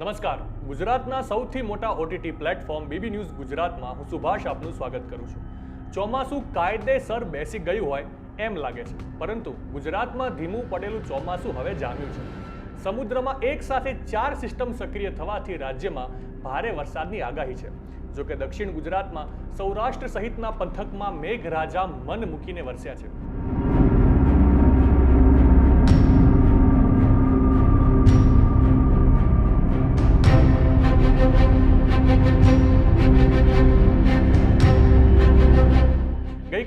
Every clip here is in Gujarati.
નમસ્કાર. ગુજરાતના સૌથી મોટા ઓટીટી પ્લેટફોર્મ બીબી ન્યૂઝ ગુજરાતમાં હું સુભાષ આપનું સ્વાગત કરું છું. ચોમાસું કાયદેસર બેસી ગયું હોય એમ લાગે છે, પરંતુ ગુજરાતમાં ધીમું પડેલું ચોમાસું હવે જામ્યું છે. સમુદ્રમાં એક સાથે ચાર સિસ્ટમ સક્રિય થવાથી રાજ્યમાં ભારે વરસાદની આગાહી છે. જો કે દક્ષિણ ગુજરાતમાં સૌરાષ્ટ્ર સહિતના પંથકમાં મેઘરાજા મન મૂકીને વરસ્યા છે.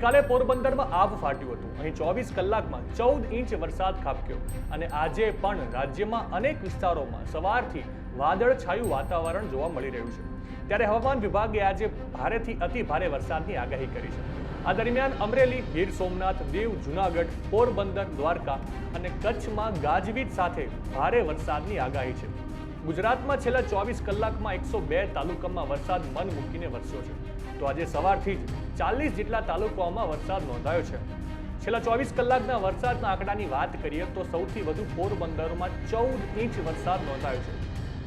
ગઈકાલે પોરબંદરમાં આભ ફાટ્યું હતું. અહીં ચોવીસ કલાકમાં ચૌદ ઇંચ વરસાદ ખાબક્યો અને આજે પણ રાજ્યમાં અનેક વિસ્તારોમાં સવારથી વાદળછાયું વાતાવરણ જોવા મળી રહ્યું છે. ત્યારે હવામાન વિભાગે આજે ભારેથી અતિ ભારે વરસાદની આગાહી કરી છે. આ દરમિયાન અમરેલી, ગીર સોમનાથ, દીવ, જુનાગઢ, પોરબંદર, દ્વારકા અને કચ્છમાં ગાજવીજ સાથે ભારે વરસાદની આગાહી છે. ગુજરાતમાં છેલ્લા ચોવીસ કલાકમાં એકસો બે તાલુકામાં વરસાદ મન મૂકીને વરસ્યો છે. તો આજે સવારથી જ ચાલીસ જેટલા તાલુકાઓમાં વરસાદ નોંધાયો છે. છેલ્લા ચોવીસ કલાકના વરસાદના આંકડાની વાત કરીએ તો સૌથી વધુ પોરબંદરમાં ચૌદ ઇંચ વરસાદ નોંધાયો છે.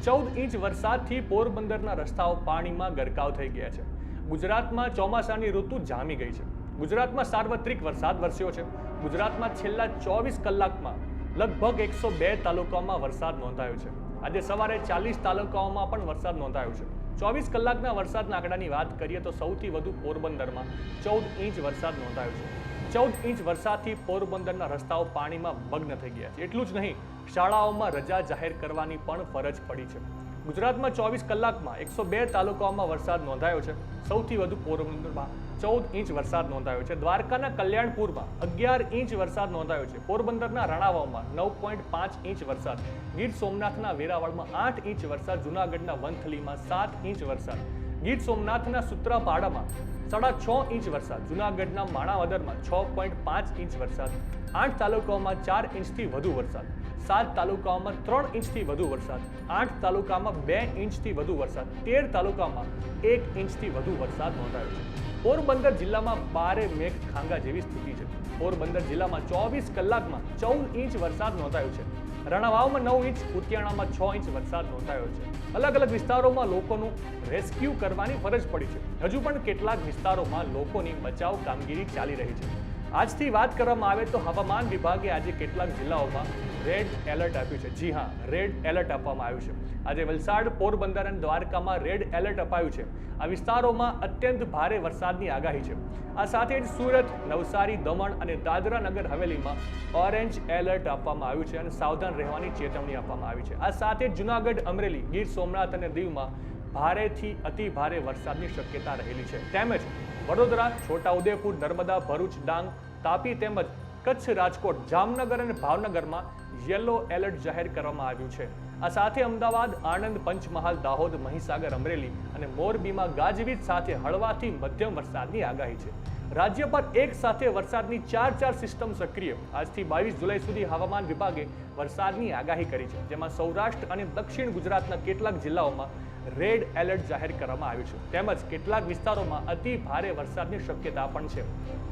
ચૌદ ઇંચ વરસાદથી પોરબંદરના રસ્તાઓ પાણીમાં ગરકાવ થઈ ગયા છે. ગુજરાતમાં ચોમાસાની ઋતુ જામી ગઈ છે. ગુજરાતમાં સાર્વત્રિક વરસાદ વરસ્યો છે. ગુજરાતમાં છેલ્લા ચોવીસ કલાકમાં લગભગ એકસો બે તાલુકાઓમાં વરસાદ નોંધાયો છે. આજે સવારે ચાલીસ તાલુકાઓમાં પણ વરસાદ નોંધાયો છે. ચોવીસ કલાકના વરસાદના આંકડાની વાત કરીએ તો સૌથી વધુ પોરબંદરમાં ચૌદ ઇંચ વરસાદ નોંધાયો છે. ચૌદ ઇંચ વરસાદથી પોરબંદરના રસ્તાઓ પાણીમાં ભગ્ન થઈ ગયા છે. એટલું જ નહીં, શાળાઓમાં રજા જાહેર કરવાની પણ ફરજ પડી છે. ગુજરાતમાં ચોવીસ કલાકમાં એકસો બે તાલુકાઓમાં વરસાદ નોંધાયો છે. સૌથી વધુ પોરબંદરમાં ચૌદ ઇંચ વરસાદ નોંધાયો છે. દ્વારકાના કલ્યાણપુરમાં અગિયાર ઇંચ વરસાદ નોંધાયો છે. પોરબંદરના રણાવાવમાં નવ પોઈન્ટ પાંચ ઇંચ વરસાદ. ગીર સોમનાથના વેરાવળમાં આઠ ઇંચ વરસાદ. જુનાગઢના વંથલીમાં સાત ઇંચ વરસાદ. ગીર સોમનાથના સૂત્રાપાડામાં સાડા છ ઇંચ વરસાદ. જુનાગઢના માણાવદરમાં છ પોઈન્ટ પાંચ ઇંચ વરસાદ. આઠ તાલુકાઓમાં ચાર ઇંચથી વધુ વરસાદ. સાત તાલુકાઓમાં ત્રણ ઇંચથી વધુ વરસાદ, આઠ તાલુકામાં બે ઇંચથી વધુ વરસાદ, તેર તાલુકામાં એક ઇંચથી વધુ વરસાદ નોંધાયો છે. પોરબંદર જિલ્લામાં બારે મેઘ ખાંગા જેવી સ્થિતિ છે. પોરબંદર જિલ્લામાં ચોવીસ કલાકમાં ચૌદ ઇંચ વરસાદ નોંધાયો છે. રણાવાવમાં નવ ઇંચ ઉતિયાણામાં છ ઇંચ વરસાદ નોંધાયો છે. અલગ અલગ વિસ્તારોમાં લોકોનું રેસ્ક્યુ કરવાની ફરજ પડી છે. હજુ પણ કેટલાક વિસ્તારોમાં લોકોની બચાવ કામગીરી ચાલી રહી છે. આજથી વાત કરવામાં આવે તો હવામાન વિભાગે આજે કેટલાક જિલ્લાઓમાં રેડ એલર્ટ આપ્યું છે. જી હા રેડ એલર્ટ આપવામાં આવ્યું છે. આજે વલસાડ, પોરબંદર અને દ્વારકામાં રેડ એલર્ટ અપાયું છે. આ વિસ્તારોમાં અત્યંત ભારે વરસાદની આગાહી છે. આ સાથે જ સુરત, નવસારી, દમણ અને દાદરા નગર હવેલીમાં ઓરેન્જ એલર્ટ આપવામાં આવ્યું છે અને સાવધાન રહેવાની ચેતવણી આપવામાં આવી છે. આ સાથે જુનાગઢ, અમરેલી, ગીર સોમનાથ અને દીવમાં ભારેથી અતિ ભારે વરસાદની શક્યતા રહેલી છે. તેમજ વડોદરા, છોટાઉદેપુર, નર્મદા, ભરૂચ, ડાંગ તાપી તેમજ કચ્છ રાજકોટ, જામનગર અને ભાવનગરમાં યલો એલર્ટ જાહેર કરવામાં આવ્યું છે. આ સાથે અમદાવાદ, આણંદ, પંચમહાલ, દાહોદ, મહીસાગર, અમરેલી અને મોરબીમાં ગાજવીજ સાથે હળવાથી મધ્યમ વરસાદની આગાહી છે. રાજ્ય પર એક સાથે વરસાદની ચાર ચાર સિસ્ટમ સક્રિય. આજથી બાવીસ જુલાઈ સુધી હવામાન વિભાગે વરસાદની આગાહી કરી છે, જેમાં સૌરાષ્ટ્ર અને દક્ષિણ ગુજરાતના કેટલાક જિલ્લાઓમાં રેડ એલર્ટ જાહેર કરવામાં આવ્યું છે. તેમજ કેટલાક વિસ્તારોમાં અતિ ભારે વરસાદની શક્યતા પણ છે.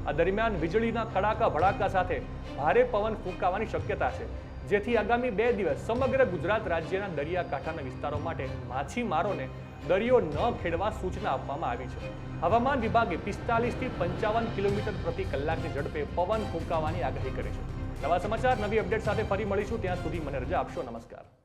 આ દરમિયાન વીજળીના કડાકા ભડાકા સાથે ભારે પવન ફૂંકાવાની શક્યતા છે. જેથી આગામી બે દિવસ સમગ્ર ગુજરાત રાજ્યના દરિયાકાંઠાના વિસ્તારો માટે માછીમારોને દરિયો ન ખેડવા સૂચના આપવામાં આવી છે. હવામાન વિભાગે પિસ્તાલીસથી પંચાવન કિલોમીટર પ્રતિ કલાકની ઝડપે પવન ફૂંકાવાની આગાહી કરી છે. નવા સમાચાર, નવી અપડેટ સાથે ફરી મળીશું. ત્યાં સુધી મને રજા આપશો. નમસ્કાર.